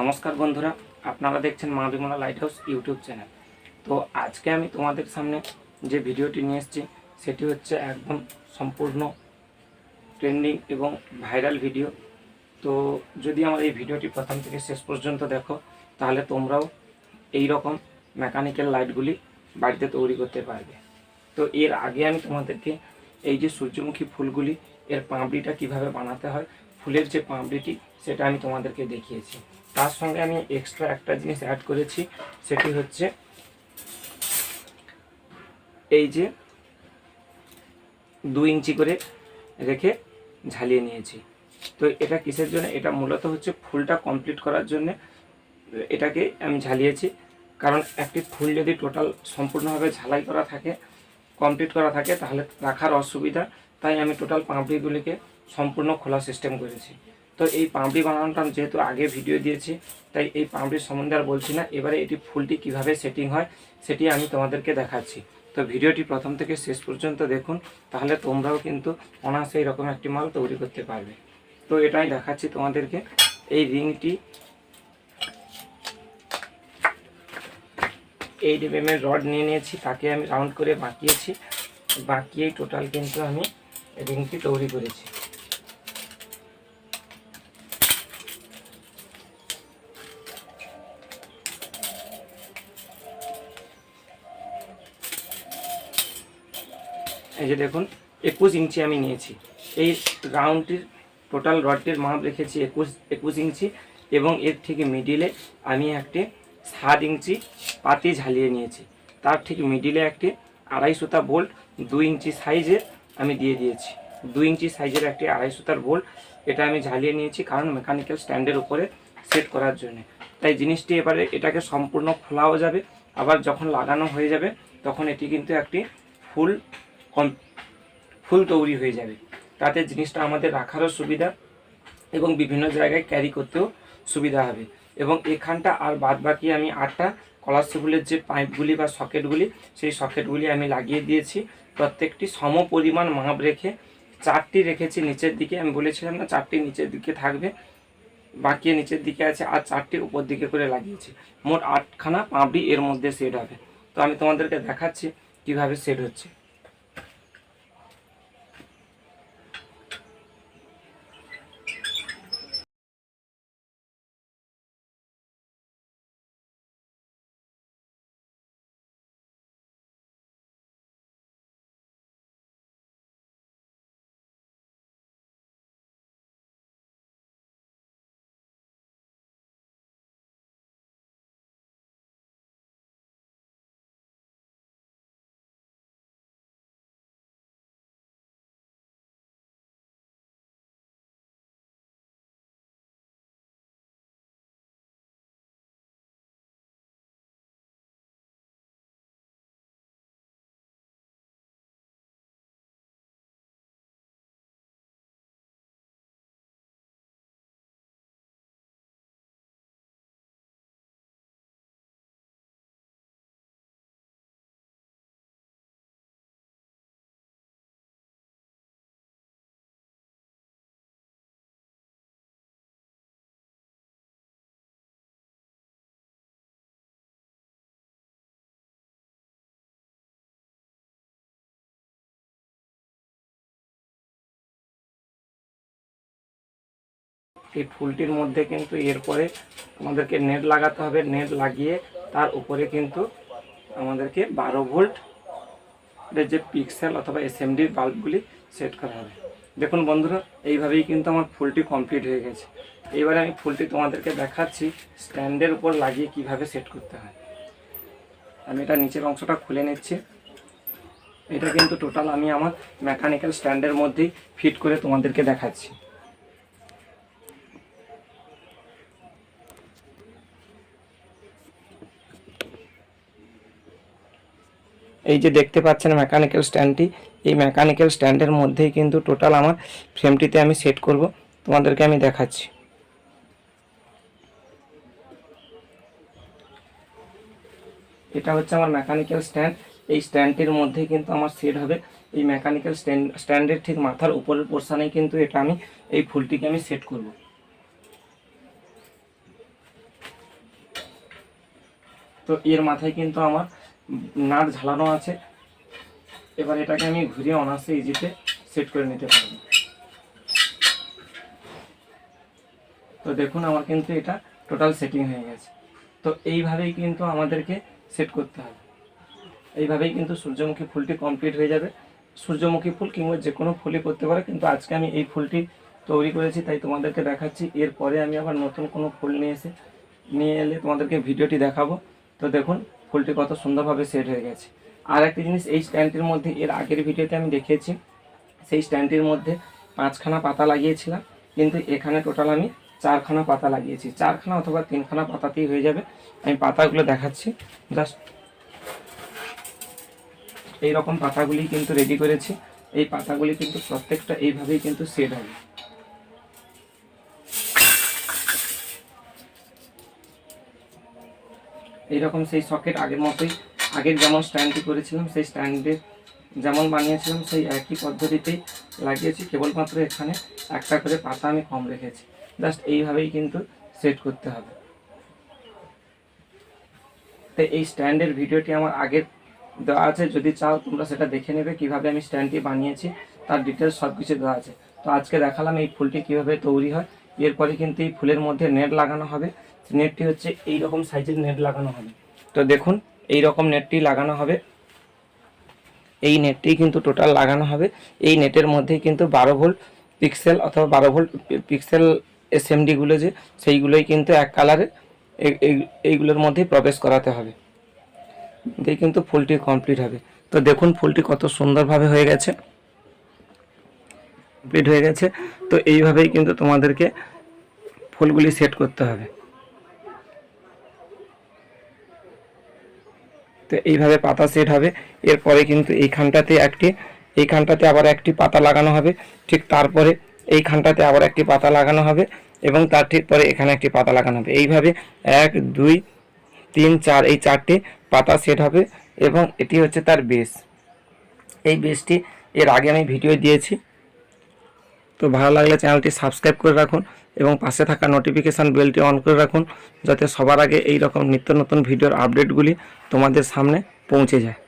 নমস্কার বন্ধুরা, আপনারা দেখছেন মা Bimla light house YouTube channel. তো আজকে আমি তোমাদের সামনে যে ভিডিওটি নিয়ে এসেছি, সেটি হচ্ছে একদম সম্পূর্ণ ট্রেন্ডিং এবং ভাইরাল ভিডিও তো যদি আমার এই ভিডিওটি প্রথম থেকে শেষ পর্যন্ত দেখো, তাহলে তোমরাও এই রকম মেকানিক্যাল লাইটগুলি বাড়িতে তৈরি করতে পারবে। তো এর আগে আমি তোমাদেরকে এই যে সূর্যমুখী ফুলগুলি, এর পাঁপড়িটা কীভাবে বানাতে হয় ফুলের যে পাঁপড়িটি সেটা আমি তোমাদেরকে দেখিয়েছি। তার সঙ্গে আমি এক্সট্রা একটা জিনিস অ্যাড করেছি, সেটি হচ্ছে এই যে দু ইঞ্চি করে রেখে ঝালিয়ে নিয়েছি। তো এটা কিসের জন্য? এটা মূলত হচ্ছে ফুলটা কমপ্লিট করার জন্য এটাকে আমি ঝালিয়েছি। কারণ একটি ফুল যদি টোটাল সম্পূর্ণভাবে ঝালাই করা থাকে কমপ্লিট করা থাকে, তাহলে রাখার অসুবিধা। তাই আমি টোটাল পাঁপড়িগুলিকে সম্পূর্ণ খোলা সিস্টেম করেছি। তো এই পাঁপড়ি বানানোটা যেহেতু আগে ভিডিও দিয়েছি, তাই এই পাঁপড়ির সম্বন্ধে আর বলছি না। এবারে এটি ফুলটি কীভাবে সেটিং হয়, সেটি আমি তোমাদেরকে দেখাচ্ছি। তো ভিডিওটি প্রথম থেকে শেষ পর্যন্ত দেখুন, তাহলে তোমরাও কিন্তু অনায়াসে এরকম একটি মাল তৈরি করতে পারবে। তো এটাই দেখাচ্ছি তোমাদেরকে। এই রিংটি এইট এম রড নিয়ে নিয়েছি, তাকে আমি রাউন্ড করে বাঁকিয়েছি। বাঁকিয়েই টোটাল কিন্তু আমি রিংটি তৈরি করেছি। এই যে দেখুন, একুশ ইঞ্চি আমি নিয়েছি। এই রাউন্ডটির টোটাল রডটির মাপ রেখেছি একুশ একুশ ইঞ্চি এবং এর ঠিক মিডিলে আমি একটি সাত ইঞ্চি পাতি ঝালিয়ে নিয়েছি। তার ঠিক মিডিলে একটি আড়াই সুতা বোল্ট দুই ইঞ্চি সাইজের আমি দিয়ে দিয়েছি। দুই ইঞ্চি সাইজের একটি আড়াই সুতার বোল্ট এটা আমি ঝালিয়ে নিয়েছি কারণ মেকানিক্যাল স্ট্যান্ডের উপরে সেট করার জন্য। তাই জিনিসটি এবারে এটাকে সম্পূর্ণ খোলাও যাবে, আবার যখন লাগানো হয়ে যাবে, তখন এটি কিন্তু একটি ফুল ফুল তৈরি হয়ে যাবে। তাতে জিনিসটা আমাদের রাখারও সুবিধা এবং বিভিন্ন জায়গায় ক্যারি করতেও সুবিধা হবে। এবং এখানটা আর বাদ বাকি আমি আটটা কলারসিপুলের যে পাইপগুলি বা সকেটগুলি সেই সকেটগুলি আমি লাগিয়ে দিয়েছি। প্রত্যেকটি সম পরিমাণ মাপ রেখে চারটি রেখেছি নিচের দিকে। আমি বলেছিলাম না, চারটি নিচের দিকে থাকবে, বাকি নিচের দিকে আছে আর চারটি উপর দিকে করে লাগিয়েছি। মোট আটখানা পাঁপড়ি এর মধ্যে সেট হবে। তো আমি তোমাদেরকে দেখাচ্ছি কীভাবে সেট হচ্ছে। এই ফুলটির মধ্যে কিন্তু এরপরে আমাদেরকে নেট লাগাতে হবে। নেট লাগিয়ে তার উপরে কিন্তু আমাদেরকে বারো ভোল্ট যে পিক্সেল অথবা এসএমডির বাল্বগুলি সেট করা হবে। দেখুন বন্ধুরা, এইভাবেই কিন্তু আমার ফুলটি কমপ্লিট হয়ে গেছে। এইবারে আমি ফুলটি তোমাদেরকে দেখাচ্ছি স্ট্যান্ডের উপর লাগিয়ে কীভাবে সেট করতে হয়। আমি এটা নিচের অংশটা খুলে নিচ্ছি। এটা কিন্তু টোটাল আমি আমার মেকানিক্যাল স্ট্যান্ডের মধ্যেই ফিট করে তোমাদেরকে দেখাচ্ছি। এই যে দেখতে পাচ্ছেন মেকানিক্যাল স্ট্যান্ডটি এই মেকানিক্যাল স্ট্যান্ডের মধ্যেই কিন্তু টোটাল আমার ফ্রেমটিতে আমি সেট করব। তোমাদেরকে আমি দেখাচ্ছি। এটা হচ্ছে আমার মেকানিক্যাল স্ট্যান্ড এই স্ট্যান্ডটির মধ্যেই কিন্তু আমার সেট হবে। এই মেকানিক্যাল স্ট্যান্ড স্ট্যান্ডের ঠিক মাথার উপরের পোর্শনেই কিন্তু এটা আমি এই ফুলটিকে আমি সেট করব। তো এর মাথায় কিন্তু আমার নাট ঝালানো আছে। এবার এটাকে আমি ঘুরিয়ে অনার্সে ইজিতে সেট করে নিতে পারব। তো দেখুন আমার কিন্তু এটা টোটাল সেটিং হয়ে গেছে। তো এইভাবেই কিন্তু আমাদেরকে সেট করতে হবে। এইভাবেই কিন্তু সূর্যমুখী ফুলটি কমপ্লিট হয়ে যাবে। সূর্যমুখী ফুল কিংবা যে কোনো ফুলই করতে পারে, কিন্তু আজকে আমি এই ফুলটি তৈরি করেছি, তাই তোমাদেরকে দেখাচ্ছি। এরপরে আমি আবার নতুন কোনো ফুল নিয়ে এসে নিয়ে এলে তোমাদেরকে ভিডিওটি দেখাবো। তো দেখুন ফুলটি কত সুন্দরভাবে সেট হয়ে গেছে। আর একটা জিনিস, এই স্ট্যান্ডটির মধ্যে, এর আগের ভিডিওতে আমি দেখিয়েছি, সেই স্ট্যান্ডটির মধ্যে পাঁচখানা পাতা লাগিয়েছিলাম, কিন্তু এখানে টোটাল আমি চারখানা পাতা লাগিয়েছি। চারখানা অথবা তিনখানা পাতাতেই হয়ে যাবে। আমি পাতাগুলো দেখাচ্ছি। জাস্ট এই রকম পাতাগুলি কিন্তু রেডি করেছি। এই পাতাগুলি কিন্তু প্রত্যেকটা এইভাবেই কিন্তু সেট হবে। এইরকম সেই সকেট আগের মতোই, আগের যেমন স্ট্যান্ডটি করেছিলাম, সেই স্ট্যান্ডে যেমন বানিয়েছিলাম, সেই একই পদ্ধতিতেই লাগিয়েছি। কেবলমাত্র এখানে একটা করে পাতা আমি কম রেখেছি। জাস্ট এইভাবেই কিন্তু সেট করতে হবে। তো এই স্ট্যান্ডের ভিডিওটি আমার আগের দেওয়া আছে। যদি চাও তোমরা সেটা দেখে নেবে, কীভাবে আমি স্ট্যান্ডটি বানিয়েছি, তার ডিটেলস সব কিছু দেওয়া আছে। তো আজকে দেখালাম এই ফুলটি কীভাবে তৈরি হয়। এরপরে কিন্তু এই ফুলের মধ্যে নেট লাগানো হবে। নেটটি হচ্ছে এই রকম সাইজের নেট লাগানো হবে। তো দেখুন এই রকম নেটটি লাগানো হবে। এই নেটটি কিন্তু টোটাল লাগানো হবে। এই নেটের মধ্যেই কিন্তু বারো ভোল্ট পিক্সেল অথবা বারো ভোল্ট পিক্সেল এসএমডিগুলো যে, সেইগুলোই কিন্তু এক কালারে এইগুলোর মধ্যেই প্রবেশ করাতে হবে। দিয়ে কিন্তু ফুলটি কমপ্লিট হবে। তো দেখুন, ফুলটি কত সুন্দরভাবে হয়ে গেছে। কমপ্লিট হয়ে গেছে। তো এইভাবেই কিন্তু তোমাদেরকে ফুলগুলি সেট করতে হবে। তো এইভাবে পাতা সেট হবে। এরপরে কিন্তু এইখানটাতে একটি, এইখানটাতে আবার একটি পাতা লাগানো হবে। ঠিক তারপরে এইখানটাতে আবার একটি পাতা লাগানো হবে এবং তার ঠিক পরে এখানে একটি পাতা লাগানো হবে। এইভাবে এক, দুই, তিন, চার এই চারটি পাতা সেট হবে এবং এটি হচ্ছে তার বেস এই বেসটি এর আগে আমি ভিডিও দিয়েছি। তো ভালো লাগলে চ্যানেলটি সাবস্ক্রাইব করে রাখুন। এবং পাশে থাকা নোটিফিকেশান বেলটি অন করে রাখুন, যাতে সবার আগে এই রকম নিত্য নতুন ভিডিওর আপডেটগুলি তোমাদের সামনে পৌঁছে যায়।